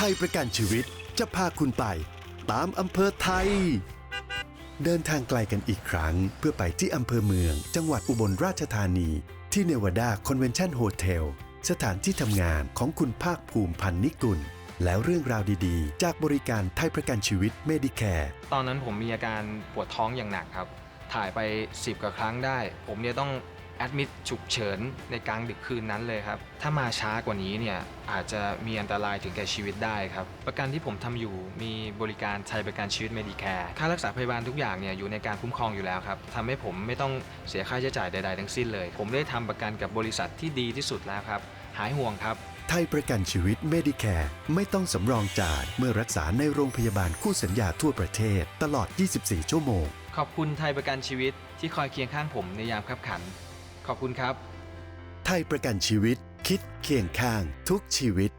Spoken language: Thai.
ไทยประกันชีวิตจะพาคุณไป ตามอำเภอไทย เดินทางไกลกันอีกครั้ง เพื่อไปที่อำเภอเมือง จังหวัดอุบลราชธานี ที่เนวาดาคอนเวนชั่นโฮเทลสถานที่ทำงานของคุณภาคภูมิพันธ์นิกุล แล้วเรื่องราวดีๆ จากบริการไทยประกันชีวิตเมดิแคร์ตอนนั้นผมมีอาการปวดท้องอย่างหนักครับ ถ่ายไป 10กว่าครั้งได้ ผมเนี่ยต้อง แอดมิดฉุกเฉินในกลางดึกคืนนั้นเลยครับ ถ้ามาช้ากว่านี้เนี่ยอาจจะมีอันตรายถึงแก่ชีวิตได้ครับ ประกันที่ผมทำอยู่มีบริการไทยประกันชีวิตเมดิแคร์ค่ารักษาพยาบาลทุกอย่างเนี่ยอยู่ในการคุ้มครองอยู่แล้วครับทำให้ผมไม่ต้องเสียค่าใช้จ่ายใดๆทั้งสิ้นเลย ผมได้ทำประกันกับบริษัทที่ดีที่สุดแล้วครับ หายห่วงครับไทยประกันชีวิตเมดิแคร์ไม่ต้องสำรองจ่ายเมื่อรักษาในโรงพยาบาลคู่สัญญาทั่วประเทศ ตลอด 24 ชั่วโมง ขอบคุณไทยประกันชีวิตที่คอยเคียงข้างผมในยามขับขัน ขอบคุณครับ ไทยประกันชีวิตคิดเคียงข้างทุกชีวิต